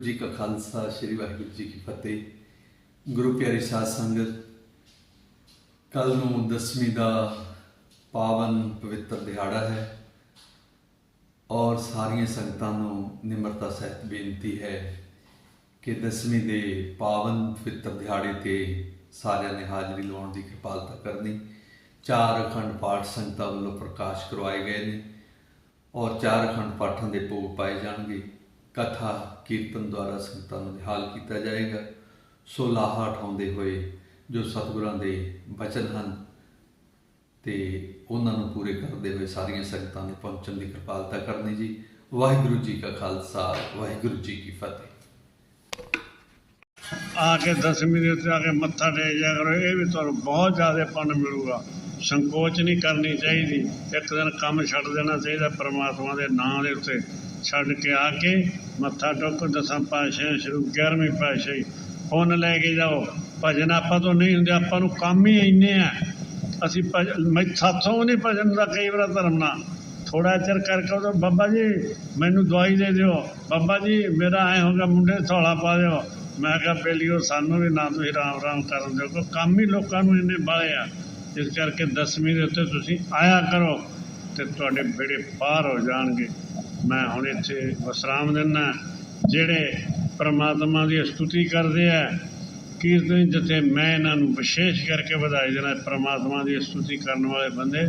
ਜੀ ਕਾ ਖਾਲਸਾ ਸ੍ਰੀ ਵਾਹਿਗੁਰੂ ਜੀ ਕੀ ਫਤਿਹ ਗੁਰੂ ਪਿਆਰੀ ਸਾਧ ਸੰਗਤ ਕੱਲ ਨੂੰ ਦਸਵੀਂ ਦਾ ਪਾਵਨ ਪਵਿੱਤਰ ਦਿਹਾੜਾ ਹੈ ਔਰ ਸਾਰੀਆਂ ਸੰਗਤਾਂ ਨੂੰ ਨਿਮਰਤਾ ਸਹਿਤ ਬੇਨਤੀ ਹੈ ਕਿ ਦਸਵੀਂ ਦੇ ਪਾਵਨ ਪਵਿੱਤਰ ਦਿਹਾੜੇ ਤੇ ਸਾਰਿਆਂ ਨੇ ਹਾਜ਼ਰੀ ਲਾਉਣ ਦੀ ਕਿਰਪਾਲਤਾ ਕਰਨੀ ਚਾਰ ਅਖੰਡ ਪਾਠ ਸੰਗਤਾਂ ਵੱਲੋਂ ਪ੍ਰਕਾਸ਼ ਕਰਵਾਏ ਗਏ ਨੇ ਔਰ ਚਾਰ ਅਖੰਡ ਪਾਠਾਂ ਦੇ ਭੋਗ ਪਾਏ ਜਾਣਗੇ ਕਥਾ, ਕੀਰਤਨ ਦੁਆਰਾ ਸੰਗਤਾਂ ਨੂੰ ਨਿਹਾਲ ਕੀਤਾ ਜਾਏਗਾ। ਸੋ ਲਾਹਾ ਉਠਾਉਂਦੇ ਹੋਏ ਜੋ ਸਤਿਗੁਰਾਂ ਦੇ ਬਚਨ ਹਨ ਤੇ ਉਹਨਾਂ ਨੂੰ ਪੂਰੇ ਕਰਦੇ ਹੋਏ ਸਾਰੀਆਂ ਸੰਗਤਾਂ ਨੇ ਪਹੁੰਚਣ ਦੀ ਕਿਰਪਾਲਤਾ ਕਰਨੀ ਜੀ। ਵਾਹਿਗੁਰੂ ਜੀ ਕਾ ਖਾਲਸਾ, ਵਾਹਿਗੁਰੂ ਜੀ ਕੀ ਫਤਿਹ। ਆ ਕੇ ਦਸਵੀਂ ਦੇ ਉੱਤੇ ਆ ਕੇ ਮੱਥਾ ਟੇਕ ਜਾ ਕਰੋ, ਇਹ ਵੀ ਤੁਹਾਨੂੰ ਬਹੁਤ ਜ਼ਿਆਦਾ ਪੁੰਨ ਮਿਲੂਗਾ। ਸੰਕੋਚ ਨਹੀਂ ਕਰਨੀ ਚਾਹੀਦੀ। ਇੱਕ ਦਿਨ ਕੰਮ ਛੱਡ ਦੇਣਾ ਚਾਹੀਦਾ ਪਰਮਾਤਮਾ ਦੇ ਨਾਮ ਦੇ ਉੱਤੇ। ਛੱਡ ਕੇ ਆ ਕੇ ਮੱਥਾ ਟੇਕੋ, ਦਸਾਂ ਪਾਤਸ਼ਾਹ ਸ਼ੁਰੂ 11ਵੀਂ ਪਾਤਸ਼ਾਹੀ ਫੋਨ ਲੈ ਕੇ ਜਾਓ। ਭਜਨ ਆਪਾਂ ਤੋਂ ਨਹੀਂ ਹੁੰਦੇ, ਆਪਾਂ ਨੂੰ ਕੰਮ ਹੀ ਇੰਨੇ ਆ। ਅਸੀਂ ਭਜ- ਮੈਂ ਸਾਥੋਂ ਨਹੀਂ ਭਜਨ ਦਾ ਕਈ ਵਾਰ ਧਰਮ ਨਾਲ। ਥੋੜਾ ਚਿਰ ਕਰਕੇ ਉਹ ਬਾਬਾ ਜੀ, ਮੈਨੂੰ ਦਵਾਈ ਦੇ ਦਿਓ। ਬਾਬਾ ਜੀ, ਮੇਰਾ ਐ ਹੋ ਗਿਆ, ਮੁੰਡੇ ਥੋੜਾ ਪਾ ਦਿਓ। ਮੈਂ ਕਿਹਾ ਪਹਿਲੀਓ ਸਾਨੂੰ ਵੀ ਨਾ ਤੁਸੀਂ ਰਾਮ ਰਾਮ ਕਰਨ ਦਿਓ। ਕੋ ਕੰਮ ਹੀ ਲੋਕਾਂ ਨੂੰ ਇੰਨੇ ਬਾਲੇ ਆ। ਇਸ ਕਰਕੇ ਦਸਵੀਂ ਦੇ ਉੱਤੇ ਤੁਸੀਂ ਆਇਆ ਕਰੋ ਤੇ ਤੁਹਾਡੇ ਬੇੜੇ ਪਾਰ ਹੋ ਜਾਣਗੇ। ਮੈਂ ਹੁਣ ਇੱਥੇ ਵਿਸਰਾਮ ਦਿੰਦਾ ਜਿਹੜੇ ਪਰਮਾਤਮਾ ਦੀ ਸਤੁਤੀ ਕਰਦੇ ਆ, ਕੀਰਤਨ ਜਿੱਥੇ ਮੈਂ ਇਹਨਾਂ ਨੂੰ ਵਿਸ਼ੇਸ਼ ਕਰਕੇ ਵਧਾਈ ਦੇਣਾ, ਪਰਮਾਤਮਾ ਦੀ ਸਤੁਤੀ ਕਰਨ ਵਾਲੇ ਬੰਦੇ